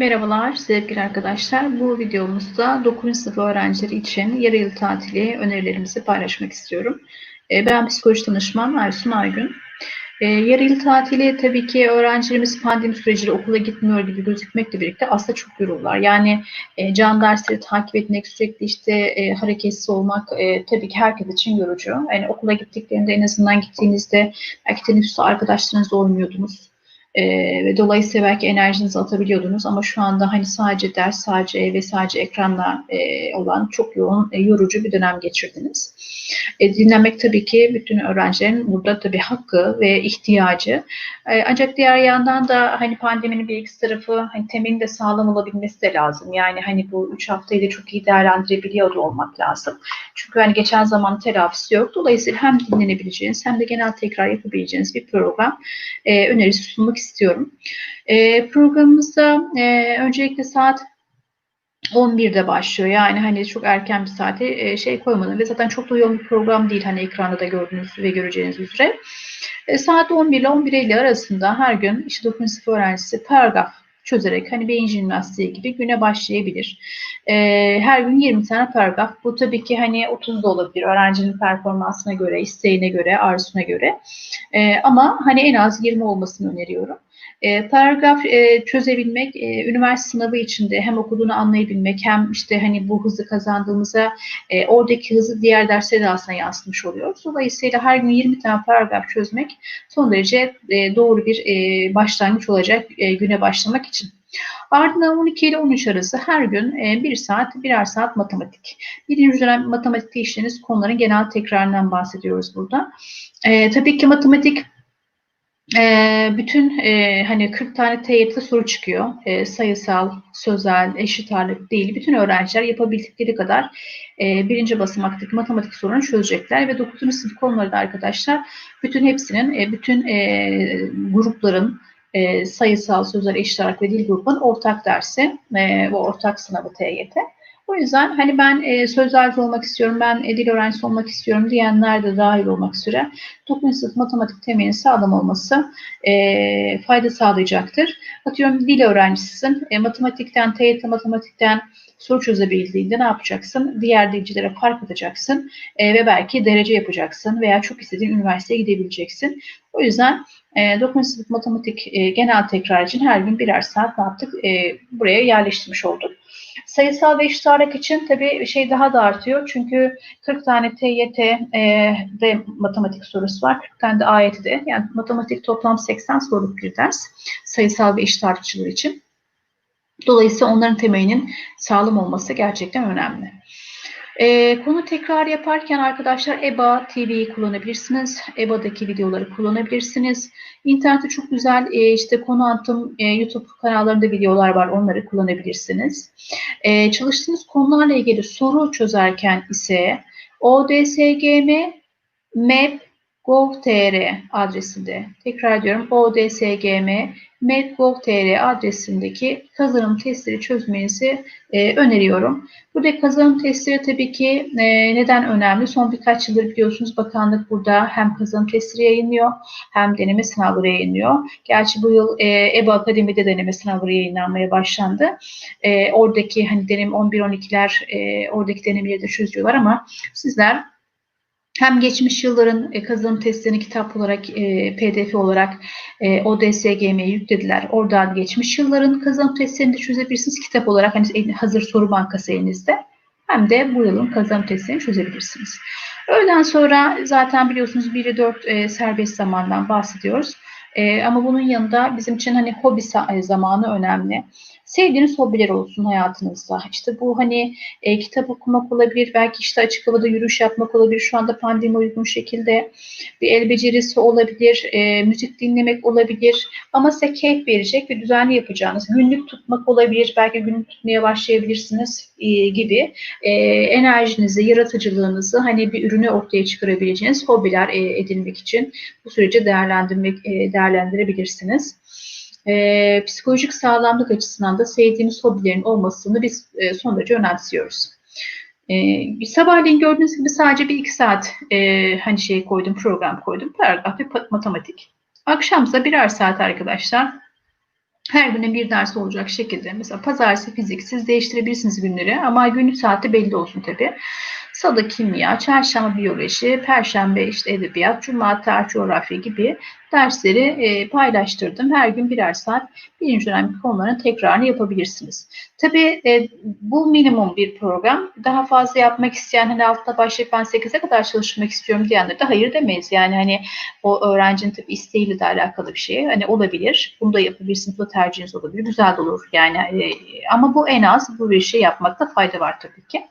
Merhabalar sevgili arkadaşlar. Bu videomuzda 9. sınıf öğrencileri için yarı yıl tatili önerilerimizi paylaşmak istiyorum. Ee, ben psikoloji danışman Aysun Aygün. Ee, yarı yıl tatili tabii ki öğrencilerimiz pandemi süreciyle okula gitmiyor gibi gözükmekle birlikte aslında çok yorulurlar. Yani e, can dersleri takip etmek, sürekli işte e, hareketsiz olmak e, tabii ki herkes için yorucu. Yani okula gittiklerinde en azından gittiğinizde belki teneffüste arkadaşlarınızla oynuyordunuz e, ve dolayısıyla belki enerjinizi atabiliyordunuz ama şu anda hani sadece ders, sadece ev ve sadece ekranla e, olan çok yoğun, e, yorucu bir dönem geçirdiniz. E, dinlenmek tabii ki bütün öğrencilerin burada tabii hakkı ve ihtiyacı. E, ancak diğer yandan da hani pandeminin bir iki tarafı hani temelin de sağlam olabilmesi de lazım. Yani hani bu üç haftayı da çok iyi değerlendirebiliyor olmak lazım. Çünkü hani geçen zaman telafisi yok. Dolayısıyla hem dinlenebileceğiniz hem de genel tekrar yapabileceğiniz bir program e, önerisi sunmak istiyorum. E, programımızda e, öncelikle saat 11'de başlıyor. Yani hani çok erken bir saate e, şey koymadım ve zaten çok da yoğun bir program değil hani ekranda da gördüğünüz ve göreceğiniz üzere. E, saat 11 ile 11.50 arasında her gün işte 9. sınıf öğrencisi paragraf çözerek hani beyin jimnastiği gibi güne başlayabilir. E, her gün 20 tane paragraf. Bu tabii ki hani 30 da olabilir öğrencinin performansına göre, isteğine göre, arzusuna göre. E, ama hani en az 20 olmasını öneriyorum. E, paragraf e, çözebilmek, e, üniversite sınavı içinde hem okuduğunu anlayabilmek hem işte hani bu hızı kazandığımızda e, oradaki hızı diğer derslere de aslında yansıtmış oluyoruz. Dolayısıyla her gün 20 tane paragraf çözmek son derece e, doğru bir e, başlangıç olacak e, güne başlamak için. Ardından 12 ile 13 arası her gün e, 1 saat, birer saat matematik. Birinci dönem matematikte işlediğiniz konuların genel tekrarından bahsediyoruz burada. E, tabii ki matematik e, bütün e, hani 40 tane TYT soru çıkıyor. E, sayısal, sözel, eşit ağırlık değil. Bütün öğrenciler yapabildikleri kadar e, birinci basamaktaki matematik sorunu çözecekler ve 9. sınıf konuları da arkadaşlar bütün hepsinin, e, bütün e, grupların e, sayısal, sözel, eşit ağırlık ve dil grubunun ortak dersi e, ve ortak sınavı TYT. O yüzden hani ben e, sözlerci olmak istiyorum, ben e, dil öğrencisi olmak istiyorum diyenler de dahil olmak üzere 9. sınıf matematik temelinin sağlam olması e, fayda sağlayacaktır. Atıyorum dil öğrencisisin, e, matematikten, TYT matematikten soru çözebildiğinde ne yapacaksın? Diğer dilcilere fark atacaksın e, ve belki derece yapacaksın veya çok istediğin üniversiteye gidebileceksin. O yüzden e, 9. sınıf matematik e, genel tekrar için her gün birer saat ne yaptık? E, buraya yerleştirmiş olduk. Sayısal ve ağırlık için tabii şey daha da artıyor. Çünkü 40 tane TYT e, de matematik sorusu var. 40 tane de AYT'de. Yani matematik toplam 80 soruluk bir ders. Sayısal ve eşit ağırlıkçılar için. Dolayısıyla onların temelinin sağlam olması gerçekten önemli. E, konu tekrar yaparken arkadaşlar EBA TV'yi kullanabilirsiniz. EBA'daki videoları kullanabilirsiniz. İnternette çok güzel e, işte konu anlatım e, YouTube kanallarında videolar var. Onları kullanabilirsiniz. E, çalıştığınız konularla ilgili soru çözerken ise ODSGM MEP gov.tr adresinde tekrar diyorum odsgm med.gov.tr adresindeki kazanım testleri çözmenizi e, öneriyorum. Burada kazanım testleri tabii ki e, neden önemli? Son birkaç yıldır biliyorsunuz bakanlık burada hem kazanım testleri yayınlıyor hem deneme sınavları yayınlıyor. Gerçi bu yıl e, EBA Akademi'de deneme sınavları yayınlanmaya başlandı. E, oradaki hani deneme 11-12'ler e, oradaki denemeleri de çözüyorlar ama sizler hem geçmiş yılların e, kazanım testlerini kitap olarak, e, pdf olarak e, ODSGM'ye yüklediler. Oradan geçmiş yılların kazanım testlerini de çözebilirsiniz. Kitap olarak hani hazır soru bankası elinizde. Hem de bu yılın kazanım testlerini çözebilirsiniz. Öğleden sonra zaten biliyorsunuz 1'e 4 e, serbest zamandan bahsediyoruz. Ama bunun yanında bizim için hani hobi zamanı önemli. Sevdiğiniz hobiler olsun hayatınızda. İşte bu hani e, kitap okumak olabilir, belki işte açık havada yürüyüş yapmak olabilir. Şu anda pandemi uygun şekilde bir el becerisi olabilir, e, müzik dinlemek olabilir. Ama size keyif verecek ve düzenli yapacağınız. Günlük tutmak olabilir, belki günlük tutmaya başlayabilirsiniz e, gibi e, enerjinizi, yaratıcılığınızı hani bir ürünü ortaya çıkarabileceğiniz hobiler e, edinmek için bu süreci değerlendirmek e, değerlendirebilirsiniz. E, psikolojik sağlamlık açısından da sevdiğimiz hobilerin olmasını biz e, son derece önemsiyoruz. E, sabahleyin gördüğünüz gibi sadece bir iki saat e, hani şey koydum, program koydum. Paragraf ve matematik. Akşamsa birer saat arkadaşlar her günün bir dersi olacak şekilde mesela pazartesi fizik siz değiştirebilirsiniz günleri ama günlük saati belli olsun tabii. Salı kimya, çarşamba biyoloji, perşembe işte edebiyat, cuma tarih coğrafya gibi dersleri e, paylaştırdım. Her gün birer saat birinci dönem konuların tekrarını yapabilirsiniz. Tabii e, bu minimum bir program. Daha fazla yapmak isteyen hani altta başlayıp ben 8'e kadar çalışmak istiyorum diyenler de hayır demeyiz. Yani hani o öğrencinin tabii isteğiyle de alakalı bir şey. Hani olabilir. Bunu da yapabilirsiniz. Bu tercihiniz olabilir. Güzel de olur. Yani e, ama bu en az bu bir şey yapmakta fayda var tabii ki.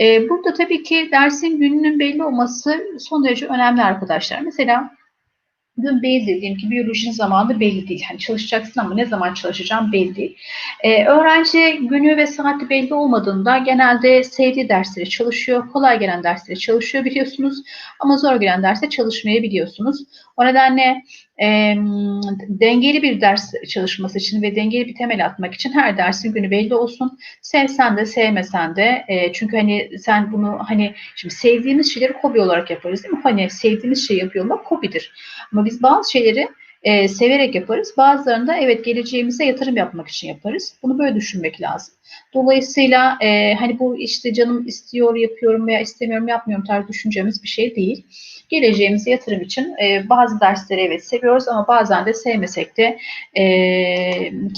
E, burada tabii ki dersin gününün belli olması son derece önemli arkadaşlar. Mesela belli diyelim ki biyolojinin zamanı belli değil. Hani çalışacaksın ama ne zaman çalışacağım belli değil. Ee, öğrenci günü ve saati belli olmadığında genelde sevdiği dersleri çalışıyor. Kolay gelen dersleri çalışıyor biliyorsunuz. Ama zor gelen derse çalışmayabiliyorsunuz. O nedenle e, dengeli bir ders çalışması için ve dengeli bir temel atmak için her dersin günü belli olsun. Sevsen de sevmesen de e, çünkü hani sen bunu hani şimdi sevdiğimiz şeyleri hobi olarak yaparız değil mi? Hani sevdiğimiz şey yapıyor olmak hobidir. Ama biz bazı şeyleri e, severek yaparız. Bazılarında evet geleceğimize yatırım yapmak için yaparız. Bunu böyle düşünmek lazım. Dolayısıyla e, hani bu işte canım istiyor yapıyorum veya istemiyorum yapmıyorum tarz düşüneceğimiz bir şey değil. Geleceğimize yatırım için e, bazı dersleri evet seviyoruz ama bazen de sevmesek de e,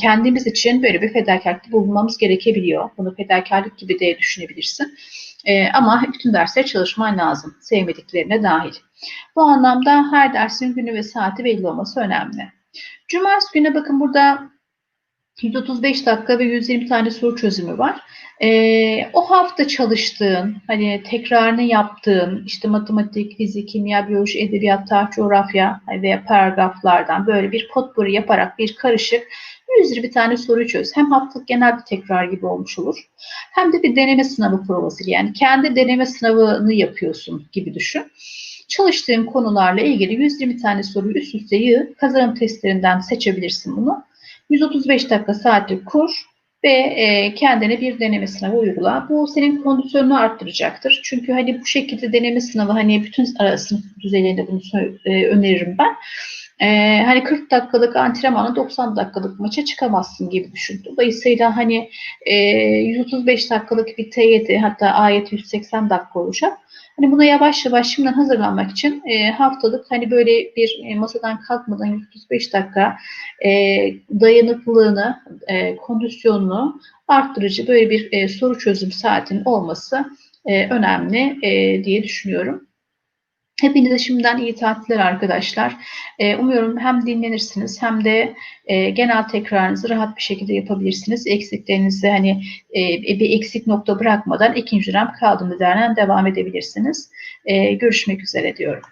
kendimiz için böyle bir fedakarlık bulunmamız gerekebiliyor. Bunu fedakarlık gibi de düşünebilirsin. E, ama bütün dersler çalışman lazım. Sevmediklerine dahil. Bu anlamda her dersin günü ve saati belli olması önemli. Cumartesi günü bakın burada 135 dakika ve 120 tane soru çözümü var. Ee, o hafta çalıştığın, hani tekrarını yaptığın, işte matematik, fizik, kimya, biyoloji, edebiyat, tarih, coğrafya veya paragraflardan böyle bir potpourri yaparak bir karışık 120 tane soru çöz. Hem haftalık genel bir tekrar gibi olmuş olur. Hem de bir deneme sınavı provası. Yani kendi deneme sınavını yapıyorsun gibi düşün. Çalıştığın konularla ilgili 120 tane soruyu üst üste yığ. Kazanım testlerinden seçebilirsin bunu. 135 dakika saati kur ve e, kendine bir deneme sınavı uygula. Bu senin kondisyonunu arttıracaktır. Çünkü hani bu şekilde deneme sınavı hani bütün sınıf düzeylerinde bunu e, öneririm ben. Ee, hani 40 dakikalık antrenmanla 90 dakikalık maça çıkamazsın gibi düşün. Dolayısıyla hani e, 135 dakikalık bir TYT hatta ayet 180 dakika olacak. Hani buna yavaş yavaş şimdiden hazırlanmak için e, haftalık hani böyle bir e, masadan kalkmadan 135 dakika e, dayanıklılığını, e, kondisyonunu arttırıcı böyle bir e, soru çözüm saatinin olması e, önemli e, diye düşünüyorum. Hepinize şimdiden iyi tatiller arkadaşlar. E, umuyorum hem dinlenirsiniz hem de e, genel tekrarınızı rahat bir şekilde yapabilirsiniz. Eksiklerinizi hani e, bir eksik nokta bırakmadan ikinci dönem kaldığımız yerden devam edebilirsiniz. E, görüşmek üzere diyorum.